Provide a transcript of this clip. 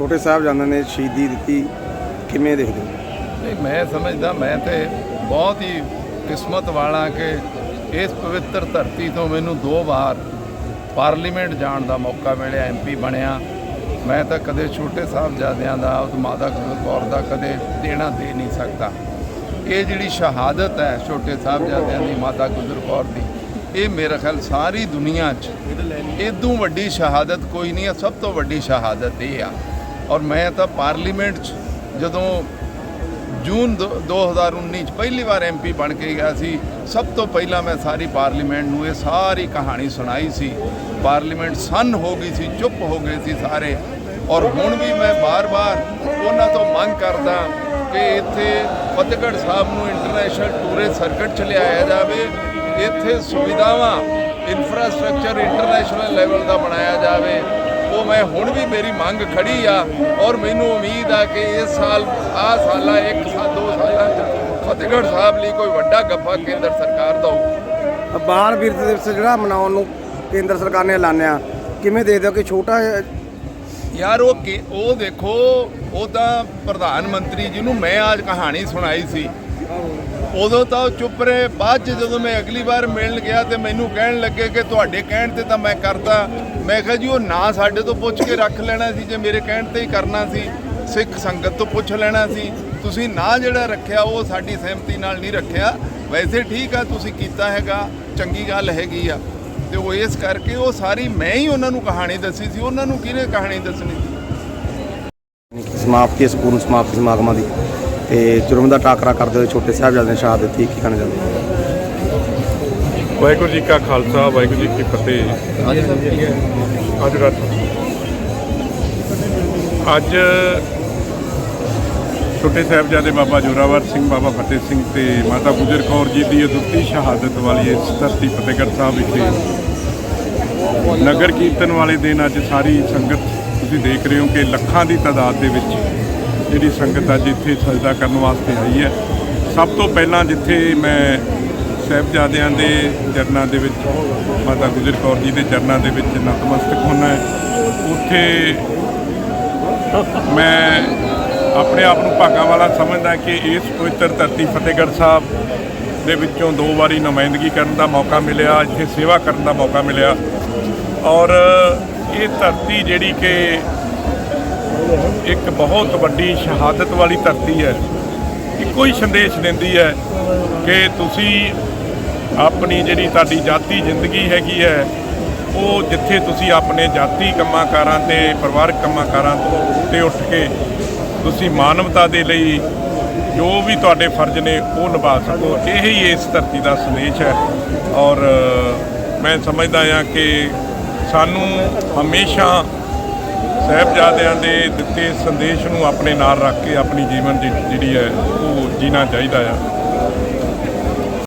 ਛੋਟੇ ਸਾਹਿਬਜ਼ਾਦਿਆਂ ਨੇ ਸ਼ਹੀਦੀ ਦਿੱਤੀ, ਕਿਵੇਂ ਦੇਖਦੇ ਹੋ? ਨਹੀਂ, ਮੈਂ ਸਮਝਦਾ, ਮੈਂ ਤੇ ਬਹੁਤ ਹੀ ਕਿਸਮਤ ਵਾਲਾ ਕਿ ਇਸ ਪਵਿੱਤਰ ਧਰਤੀ ਤੋਂ ਮੈਨੂੰ ਦੋ ਵਾਰ ਪਾਰਲੀਮੈਂਟ ਜਾਣ ਦਾ ਮੌਕਾ ਮਿਲਿਆ ਐਮਪੀ ਬਣਿਆ। ਮੈਂ ਤਾਂ ਕਦੇ ਛੋਟੇ ਸਾਹਿਬਜ਼ਾਦਿਆਂ ਦਾ, ਉਸ ਮਾਤਾ ਗੁਜਰ ਕੌਰ ਦਾ ਕਦੇ ਦੇਣਾ ਦੇ ਨਹੀਂ ਸਕਦਾ। ਇਹ ਜਿਹੜੀ ਸ਼ਹਾਦਤ ਹੈ ਛੋਟੇ ਸਾਹਿਬਜ਼ਾਦਿਆਂ ਦੀ, ਮਾਤਾ ਗੁਜਰ ਕੌਰ ਦੀ, ਇਹ ਮੇਰੇ ਖਿਆਲ ਸਾਰੀ ਦੁਨੀਆ 'ਚ ਇਦੋਂ ਵੱਡੀ ਸ਼ਹਾਦਤ ਕੋਈ ਨਹੀਂ ਹੈ, ਸਭ ਤੋਂ ਵੱਡੀ ਸ਼ਹਾਦਤ ਇਹ ਆ। ਔਰ ਮੈਂ ਤਾਂ ਪਾਰਲੀਮੈਂਟ 'ਚ ਜਦੋਂ ਜੂਨ ਦੋ- 2019 ਚ ਪਹਿਲੀ ਵਾਰ ਐਮਪੀ ਬਣ ਕੇ ਗਿਆ ਸੀ, ਸਭ ਤੋਂ ਪਹਿਲਾਂ ਮੈਂ ਸਾਰੀ ਪਾਰਲੀਮੈਂਟ ਨੂੰ ਇਹ ਸਾਰੀ ਕਹਾਣੀ ਸੁਣਾਈ ਸੀ। ਪਾਰਲੀਮੈਂਟ ਸੰਨ ਹੋ ਗਈ ਸੀ, ਚੁੱਪ ਹੋ ਗਏ ਸੀ ਸਾਰੇ। ਔਰ ਹੁਣ ਵੀ ਮੈਂ ਬਾਰ-ਬਾਰ ਉਹਨਾਂ ਤੋਂ ਮੰਗ ਕਰਦਾ ਕਿ ਇੱਥੇ ਫਤਿਹਗੜ੍ਹ ਸਾਹਿਬ ਨੂੰ ਇੰਟਰਨੈਸ਼ਨਲ ਟੂਰਿਸਟ ਸਰਕਟ ਚ ਲਿਆਇਆ ਜਾਵੇ। ਇੱਥੇ ਸੁਵਿਧਾਵਾਂ ਇਨਫਰਾਸਟ੍ਰਕਚਰ ਇੰਟਰਨੈਸ਼ਨਲ ਲੈਵਲ ਦਾ ਬਣਾਇਆ ਜਾਵੇ। ਉਹ ਮੈਂ ਹੁਣ ਵੀ ਮੇਰੀ ਮੰਗ ਖੜੀ ਆ ਔਰ ਮੈਨੂੰ ਉਮੀਦ ਆ ਕਿ ਇਸ ਸਾਲ ਆ ਸਾਲਾਂ ਇੱਕ ਸਾਲ ਦੋ ਸਾਲਾਂ ਚ ਫਤਿਹਗੜ੍ਹ ਸਾਹਿਬ ਲਈ ਕੋਈ ਵੱਡਾ ਗੱਫਾ ਕੇਂਦਰ ਸਰਕਾਰ ਦਊ ਬਾਲ ਵੀਰ ਦਿਵਸ ਜਿਹੜਾ ਮਨਾਉਣ ਨੂੰ ਕੇਂਦਰ ਸਰਕਾਰ ਨੇ ਐਲਾਨਿਆ ਕਿਵੇਂ ਦੇਖਦੇ ਹੋ ਕਿ ਛੋਟਾ ਯਾਰ ਉਹ ਕਿ- ਉਹ ਦੇਖੋ ਉਹ ਤਾਂ ਪ੍ਰਧਾਨ ਮੰਤਰੀ ਜੀ ਨੂੰ ਮੈਂ ਅੱਜ ਕਹਾਣੀ ਸੁਣਾਈ ਸੀ। ਉਦੋਂ ਤਾਂ ਉਹ ਚੁੱਪ ਰਹੇ। ਬਾਅਦ ਚ ਜਦੋਂ ਮੈਂ ਅਗਲੀ ਵਾਰ ਮਿਲਣ ਗਿਆ ਤੇ ਮੈਨੂੰ ਕਹਿਣ ਲੱਗੇ ਕਿ ਤੁਹਾਡੇ ਕਹਿਣ ਤੇ ਤਾਂ ਮੈਂ ਕਰਦਾ। ਮੈਂ ਕਿਹਾ ਜੀ, ਉਹ ਨਾ ਸਾਡੇ ਤੋਂ ਪੁੱਛ ਕੇ ਰੱਖ ਲੈਣਾ ਸੀ, ਜੇ ਮੇਰੇ ਕਹਿਣ ਤੇ ਹੀ ਕਰਨਾ ਸੀ, ਸਿੱਖ ਸੰਗਤ ਤੋਂ ਪੁੱਛ ਲੈਣਾ ਸੀ। ਤੁਸੀਂ ਨਾ ਜਿਹੜਾ ਰੱਖਿਆ, ਉਹ ਸਾਡੀ ਸਹਿਮਤੀ ਨਾਲ ਨਹੀਂ ਰੱਖਿਆ। ਵੈਸੇ ਠੀਕ ਆ, ਤੁਸੀਂ ਕੀਤਾ ਹੈਗਾ, ਚੰਗੀ ਗੱਲ ਹੈਗੀ ਆ। ਤੇ ਉਹ ਇਸ ਕਰਕੇ ਉਹ ਸਾਰੀ ਮੈਂ ਹੀ ਉਹਨਾਂ ਨੂੰ ਕਹਾਣੀ ਦੱਸੀ ਸੀ। ਉਹਨਾਂ ਨੂੰ ਕਿਹਨੇ ਕਹਾਣੀ ਦੱਸਣੀ ਸੀ? ਸਮਾਪਤੀ ਸੰਪੂਰਨ ਸਮਾਪਤੀ ਸਮਾਗਮਾਂ ਦੀ। ਤੇ ਜੁਰਮ ਦਾ ਟਾਕਰਾ ਕਰਦੇ ਹੋਏ ਛੋਟੇ ਸਾਹਿਬਜ਼ਾਦੇ ਨੇ ਸ਼ਹਾਦਤ ਦਿੱਤੀ, ਕੀ ਕਹਿਣਾ ਚਾਹੁੰਦੇ ਹੋ? ਵਾਹਿਗੁਰੂ ਜੀ ਕਾ ਖਾਲਸਾ, ਵਾਹਿਗੁਰੂ ਜੀ ਕੀ ਫਤਿਹ ਅੱਜ ਰਾਤ ਅੱਜ ਛੋਟੇ ਸਾਹਿਬਜ਼ਾਦੇ ਬਾਬਾ ਜੋਰਾਵਰ ਸਿੰਘ, ਬਾਬਾ ਫਤਿਹ ਸਿੰਘ ਤੇ ਮਾਤਾ ਗੁਜਰ ਕੌਰ ਜੀ ਦੀ ਅਦੁੱਤੀ ਸ਼ਹਾਦਤ ਵਾਲੀ ਇਸ ਧਰਤੀ ਫਤਿਹਗੜ੍ਹ ਸਾਹਿਬ ਵਿਖੇ ਨਗਰ ਕੀਰਤਨ ਵਾਲੇ ਦਿਨ ਅੱਜ ਸਾਰੀ ਸੰਗਤ ਤੁਸੀਂ ਦੇਖ ਰਹੇ ਹੋ ਕਿ ਲੱਖਾਂ ਦੀ ਤਾਦਾਦ ਦੇ ਵਿੱਚ ਜਿਹੜੀ ਸੰਗਤ ਅੱਜ ਇੱਥੇ ਸਜਦਾ ਕਰਨ ਵਾਸਤੇ ਆਈ ਹੈ, ਸਭ ਤੋਂ ਪਹਿਲਾਂ ਜਿੱਥੇ ਮੈਂ ਸਾਹਿਬਜ਼ਾਦਿਆਂ ਦੇ ਚਰਨਾਂ ਦੇ ਵਿੱਚ, ਮਾਤਾ ਗੁਜਰ ਕੌਰ ਜੀ ਦੇ ਚਰਨਾਂ ਦੇ ਵਿੱਚ ਨਤਮਸਤਕ ਹੋਣਾ ਹੈ, ਉੱਥੇ ਮੈਂ ਆਪਣੇ ਆਪ ਨੂੰ ਭਾਗਾਂ ਵਾਲਾ ਸਮਝਦਾ ਕਿ ਇਸ ਪਵਿੱਤਰ ਧਰਤੀ ਫਤਿਹਗੜ੍ਹ ਸਾਹਿਬ ਦੇ ਵਿੱਚੋਂ ਦੋ ਵਾਰੀ ਨੁਮਾਇੰਦਗੀ ਕਰਨ ਦਾ ਮੌਕਾ ਮਿਲਿਆ, ਇੱਥੇ ਸੇਵਾ ਕਰਨ ਦਾ ਮੌਕਾ ਮਿਲਿਆ ਔਰ ਇਹ ਧਰਤੀ ਜਿਹੜੀ ਕਿ ਇੱਕ ਬਹੁਤ ਵੱਡੀ ਸ਼ਹਾਦਤ ਵਾਲੀ ਧਰਤੀ ਹੈ ਇੱਕੋ ਹੀ ਸੰਦੇਸ਼ ਦਿੰਦੀ ਹੈ ਕਿ ਤੁਸੀਂ ਆਪਣੀ ਜਿਹੜੀ ਤੁਹਾਡੀ ਜਾਤੀ ਜ਼ਿੰਦਗੀ ਹੈਗੀ ਹੈ, ਉਹ ਜਿੱਥੇ ਤੁਸੀਂ ਆਪਣੇ ਜਾਤੀ ਕੰਮਾਂ ਕਾਰਾਂ ਤੇ, ਪਰਿਵਾਰਕ ਕੰਮਾਂ ਕਾਰਾਂ ਤੋਂ ਤੇ ਉੱਠ ਕੇ ਤੁਸੀਂ ਮਾਨਵਤਾ ਦੇ ਲਈ ਜੋ ਵੀ ਤੁਹਾਡੇ ਫਰਜ਼ ਨੇ, ਉਹ ਨਿਭਾ ਸਕੋ। ਇਹ ਹੀ ਇਸ ਧਰਤੀ ਦਾ ਸੰਦੇਸ਼ ਹੈ ਔਰ ਮੈਂ ਸਮਝਦਾ ਹਾਂ ਕਿ ਸਾਨੂੰ ਹਮੇਸ਼ਾ ਸਾਹਿਬਜ਼ਾਦਿਆਂ ਦੇ ਦਿੱਤੇ ਸੰਦੇਸ਼ ਨੂੰ ਆਪਣੇ ਨਾਲ ਰੱਖ ਕੇ ਆਪਣੀ ਜੀਵਨ ਦੀ ਜਿਹੜੀ ਹੈ, ਉਹ ਜੀਣਾ ਚਾਹੀਦਾ ਆ।